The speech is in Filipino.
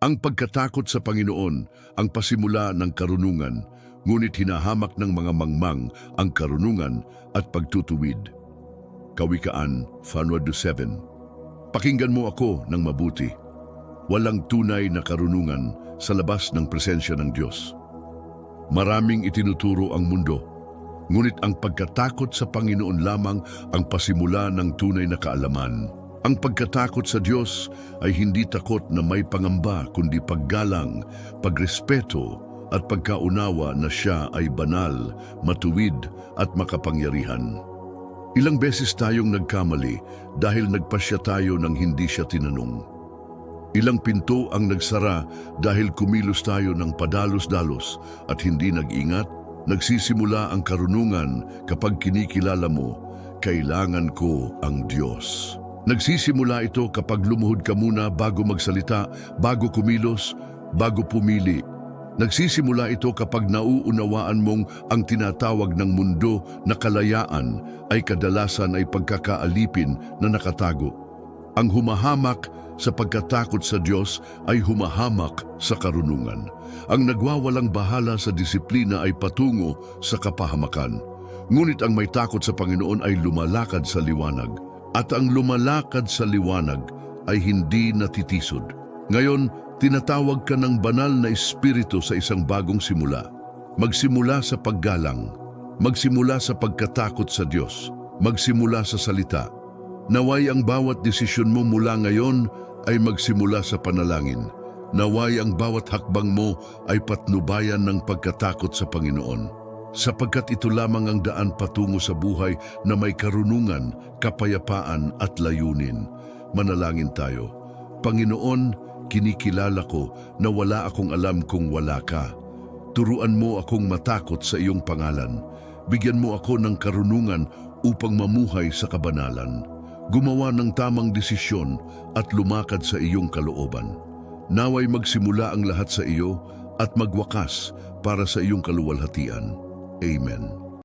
Ang pagkatakot sa Panginoon ang pasimula ng karunungan, ngunit hinahamak ng mga mangmang ang karunungan at pagtutuwid. Kawikaan, Fanuado 7 Pakinggan mo ako ng mabuti. Walang tunay na karunungan sa labas ng presensya ng Diyos. Maraming itinuturo ang mundo, ngunit ang pagkatakot sa Panginoon lamang ang pasimula ng tunay na kaalaman. Ang pagkatakot sa Diyos ay hindi takot na may pangamba kundi paggalang, pagrespeto at pagkaunawa na siya ay banal, matuwid at makapangyarihan. Ilang beses tayong nagkamali dahil nagpasya tayo ng hindi siya tinanong. Ilang pinto ang nagsara dahil kumilos tayo ng padalos-dalos at hindi nag-ingat, nagsisimula ang karunungan kapag kinikilala mo, kailangan ko ang Diyos. Nagsisimula ito kapag lumuhod ka muna bago magsalita, bago kumilos, bago pumili. Nagsisimula ito kapag nauunawaan mong ang tinatawag ng mundo na kalayaan ay kadalasan ay pagkakaalipin na nakatago. Ang humahamak sa pagkatakot sa Diyos ay humahamak sa karunungan. Ang nagwawalang bahala sa disiplina ay patungo sa kapahamakan. Ngunit ang may takot sa Panginoon ay lumalakad sa liwanag. At ang lumalakad sa liwanag ay hindi natitisod. Ngayon, tinatawag ka ng banal na espiritu sa isang bagong simula. Magsimula sa paggalang, magsimula sa pagkatakot sa Diyos, magsimula sa salita. Naway ang bawat desisyon mo mula ngayon ay magsimula sa panalangin. Naway ang bawat hakbang mo ay patnubayan ng pagkatakot sa Panginoon. Sapagkat ito lamang ang daan patungo sa buhay na may karunungan, kapayapaan at layunin. Manalangin tayo. Panginoon, kinikilala ko na wala akong alam kung wala ka. Turuan mo akong matakot sa iyong pangalan. Bigyan mo ako ng karunungan upang mamuhay sa kabanalan. Gumawa ng tamang desisyon at lumakad sa iyong kalooban. Naway magsimula ang lahat sa iyo at magwakas para sa iyong kaluwalhatian. Amen.